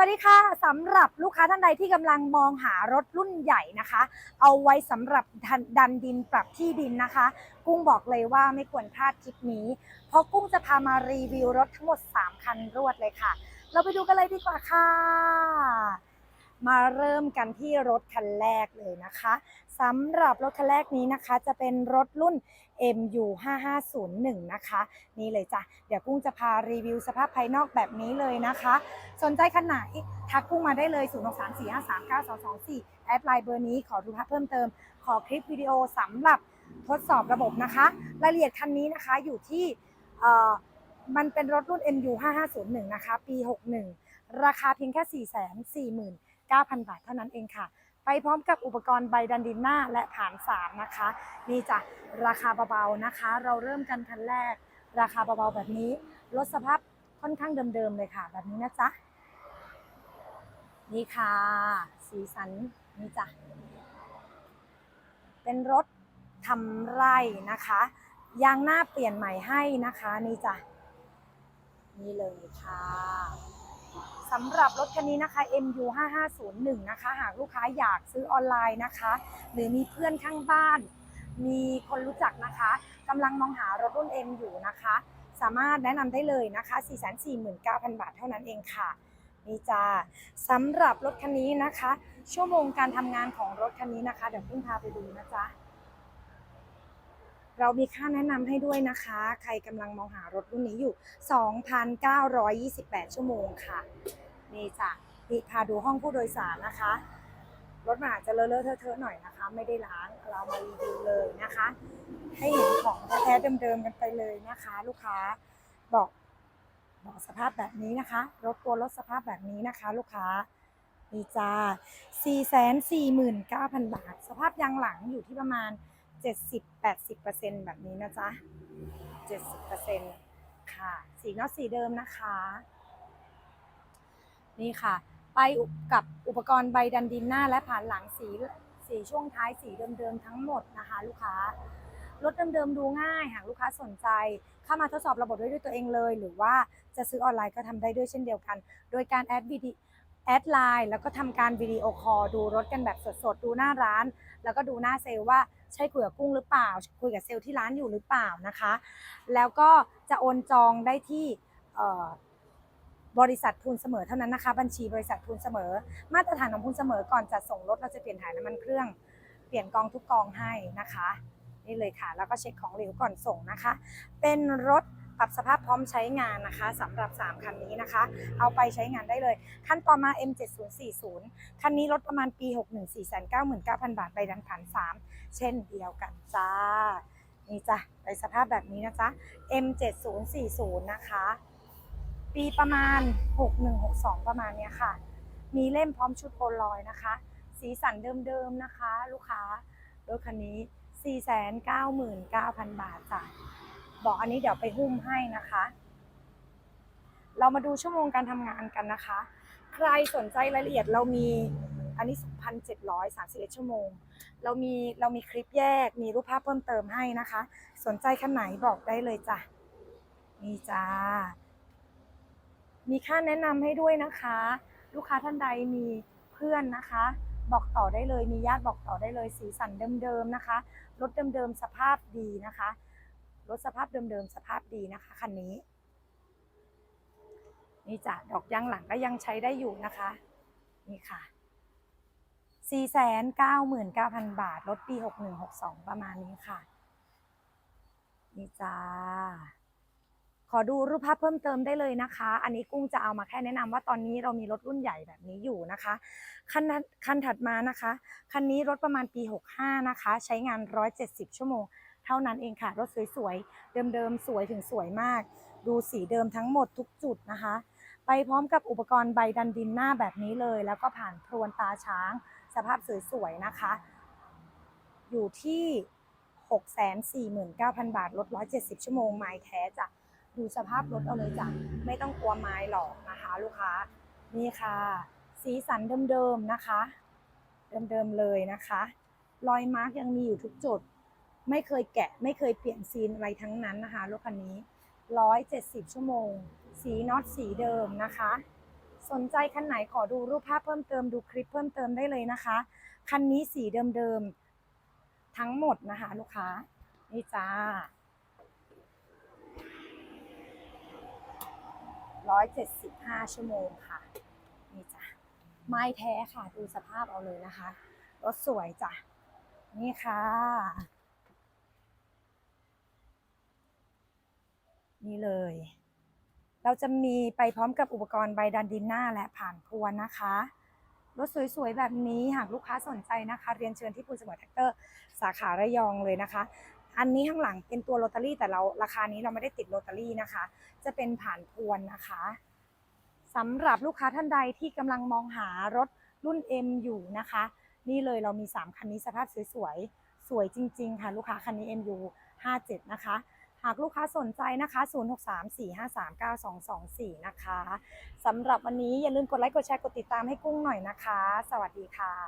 วัสดีค่ะสำหรับลูกค้าท่านใดที่กำลังมองหารถรุ่นใหญ่นะคะ เอาไว้สำหรับดันดินปรับที่ดินนะคะ กุ้งบอกเลยว่าไม่ควรพลาดคลิปนี้ เพราะกุ้งจะพามารีวิวรถทั้งหมด 3 คันรวดเลยค่ะ เราไปดูกันเลยดีกว่าค่ะ มาเริ่มกันที่รถคันแรกเลยนะคะ สำหรับรถคันแรกนี้นะคะ จะเป็นรถรุ่น MU 5501นะคะ นี่เลยจ้ะ เดี๋ยวกุ้งจะพารีวิวสภาพภายนอกแบบนี้เลยนะคะ สนใจคันไหนทักกุ้งมาได้เลย 0 6 3 4 5 3 9 2 2 4 แอดไลน์เบอร์นี้ขอดูภาพเพิ่มเติม ขอคลิปวิดีโอสำหรับทดสอบระบบนะคะ รายละเอียดคันนี้นะคะอยู่ที่เออมันเป็นรถรุ่น MU 5501นะคะ ปี 61 ราคาเพียงแค่ 449,000 บาทเท่านั้นเองค่ะ ไปพร้อมกับอุปกรณ์ใบดันดินหน้าและผานสามนะคะ นี่จ้ะราคาเบาๆนะคะ เราเริ่มกันคันแรก ราคาเบาๆแบบนี้รถสภาพค่อนข้างเดิมๆเลยค่ะ แบบนี้นะจ๊ะนี่ค่ะ สีสันนี่จ้ะเป็นรถทำไร่นะคะยางหน้าเปลี่ยนใหม่ให้นะคะ นี่จ้ะนี่เลยค่ะ สำหรับรถคันนี้นะคะ MU 5501นะคะ หากลูกค้าอยากซื้อออนไลน์นะคะ หรือมีเพื่อนข้างบ้าน มีคนรู้จักนะคะกำลังมองหารถรุ่น M อยู่นะคะ สามารถแนะนำได้เลยนะคะ 449,000 บาทเท่านั้นเองค่ะนี่จ้าสำหรับรถคันนี้นะคะ ชั่วโมงการทำงานของรถคันนี้นะคะ เดี๋ยวพิ่งพาไปดูนะจ๊ะ เรามีค่าแนะนำให้ด้วยนะคะ ใครกำลังมองหารถรุ่นนี้อยู่ 2,928 ชั่วโมงค่ะ นี่จ้ะนี่พาดูห้องผู้โดยสารนะคะ รถมันอาจจะเลอะๆเทอะๆหน่อยนะคะ ไม่ได้ล้างเรามารีวิวเลยนะคะ ให้เห็นของแท้ๆเดิมๆกันไปเลยนะคะ ลูกค้าบอกบอกสภาพแบบนี้นะคะ รถตัวรถสภาพแบบนี้นะคะ ลูกค้านี่จ้า449,000 บาท สภาพยางหลังอยู่ที่ประมาณ 70-80%แบบนี้นะจ๊ะ 70%ค่ะ สีน็อตสีเดิมนะคะ นี่ค่ะ ไปกับอุปกรณ์ใบดันดินหน้าและผ่านหลังสีสีช่วงท้ายสีเดิมๆทั้งหมดนะคะ ลูกค้ารถเดิมๆดูง่ายหากลูกค้าสนใจ เข้ามาทดสอบระบบด้วยด้วยตัวเองเลย หรือว่าจะซื้อออนไลน์ก็ทำได้ด้วยเช่นเดียวกัน โดยการแอดวิดีแอดไลน์แล้วก็ทำการวิดีโอคอลดูรถกันแบบสดๆ ดูหน้าร้าน แล้วก็ดูหน้าเซลล์ว่า ใช่คุยกับกุ้งหรือเปล่า คุยกับเซลล์ที่ร้านอยู่หรือเปล่านะคะ แล้วก็จะโอนจองได้ที่บริษัททุนเสมอเท่านั้นนะคะ บัญชีบริษัททุนเสมอ มาตรฐานของทุนเสมอก่อนจะส่งรถเราจะเปลี่ยนถ่ายน้ำมันเครื่องเปลี่ยนกองทุกกองให้นะคะ นี่เลยค่ะ แล้วก็เช็คของเหลวก่อนส่งนะคะ เป็นรถ ปรับสภาพพร้อมใช้งานนะคะสำหรับ 3 คันนี้นะคะ เอาไปใช้งานได้เลย คันต่อมา M7040 คันนี้รถประมาณปี 61 499,000 บาทใบดันผ่าน 3 เช่นเดียวกันจ้า นี่จ้ะไปสภาพแบบนี้นะจ๊ะ M7040 นะคะ ปีประมาณ 6162 ประมาณเนี้ยค่ะ มีเล่มพร้อมชุดโพลอยนะคะ สีสันเดิมๆนะคะ ลูกค้ารถคันนี้ 499,000 บาทจ้ะ บอกอันนี้เดี๋ยวไปหุ้มให้นะคะ เรามาดูชั่วโมงการทำงานกันนะคะ ใครสนใจรายละเอียดเรามีอันนี้ 2,731 ชั่วโมง เรามีเรามีคลิปแยก มีรูปภาพเพิ่มเติมให้นะคะ สนใจคันไหนบอกได้เลยจ้ะ นี่จ้า มีค่าแนะนำให้ด้วยนะคะ ลูกค้าท่านใดมีเพื่อนนะคะ บอกต่อได้เลย มีญาติบอกต่อได้เลย สีสันเดิมๆนะคะ รถเดิมๆ สภาพดีนะคะ รถสภาพเดิมๆ สภาพดีนะคะคันนี้ นี่จ้ะดอกยางหลังก็ยังใช้ได้อยู่นะคะ นี่ค่ะ 499,000 บาท รถปี 6162 ประมาณนี้ค่ะ นี่จ้าขอดูรูปภาพเพิ่มเติมได้เลยนะคะ อันนี้กุ้งจะเอามาแค่แนะนำว่าตอนนี้เรามีรถรุ่นใหญ่แบบนี้อยู่นะคะคันคันถัดมานะคะ คันนี้รถประมาณปี 65 นะคะ ใช้งาน 170 ชั่วโมง เท่านั้นเองค่ะ รถสวยๆ เดิมๆ สวยถึงสวยมาก ดูสีเดิมทั้งหมดทุกจุดนะคะ ไปพร้อมกับอุปกรณ์ใบดันดินหน้าแบบนี้เลย แล้วก็ผ่านพรวนตาช้าง สภาพสวยๆ นะคะ อยู่ที่ 649,000 บาทรถ170 ชั่วโมงไม้แท้จ้ะดูสภาพรถเอาเลยจ้ะไม่ต้องกลัวไม้หรอกนะคะ ลูกค้านี่ค่ะ สีสันเดิมๆนะคะ เดิมๆเลยนะคะ รอยมาร์กยังมีอยู่ทุกจุด ไม่เคยแกะ ไม่เคยเปลี่ยนซีนอะไรทั้งนั้นนะคะรถคันนี้ 170 ชั่วโมง สีน็อตสีเดิมนะคะ สนใจคันไหนขอดูรูปภาพเพิ่มเติมดูคลิปเพิ่มเติมได้เลยนะคะ คันนี้สีเดิมๆทั้งหมดนะคะลูกค้า นี่จ้าร้อยเจ็ดสิบห้าชั่วโมงค่ะ นี่จ้ะไม้แท้ค่ะ ดูสภาพเอาเลยนะคะ รถสวยจ้ะ นี่ค่ะ นี่เลย เราจะมีไปพร้อมกับอุปกรณ์ใบดันดินหน้าและผ่านพวนนะคะรถสวยๆ แบบนี้หากลูกค้าสนใจนะคะ เรียนเชิญที่ปูนสมอแท็กเตอร์ สาขาระยองเลยนะคะ อันนี้ข้างหลังเป็นตัวโรตารี่แต่เราราคานี้เราไม่ได้ติดโรตารี่นะคะ จะเป็นผ่านพวนนะคะสำหรับลูกค้าท่านใดที่กำลังมองหารถรุ่น M อยู่นะคะ นี่เลยเรามี 3 คันนี้สภาพสวยๆ สวยจริง ๆ ค่ะ ลูกค้าคันนี้ MU 57 นะคะ หากลูกค้าสนใจนะคะ 0634539224 นะคะสำหรับวันนี้อย่าลืมกดไลค์ กดแชร์ กดติดตามให้กุ้งหน่อยนะคะ สวัสดีค่ะ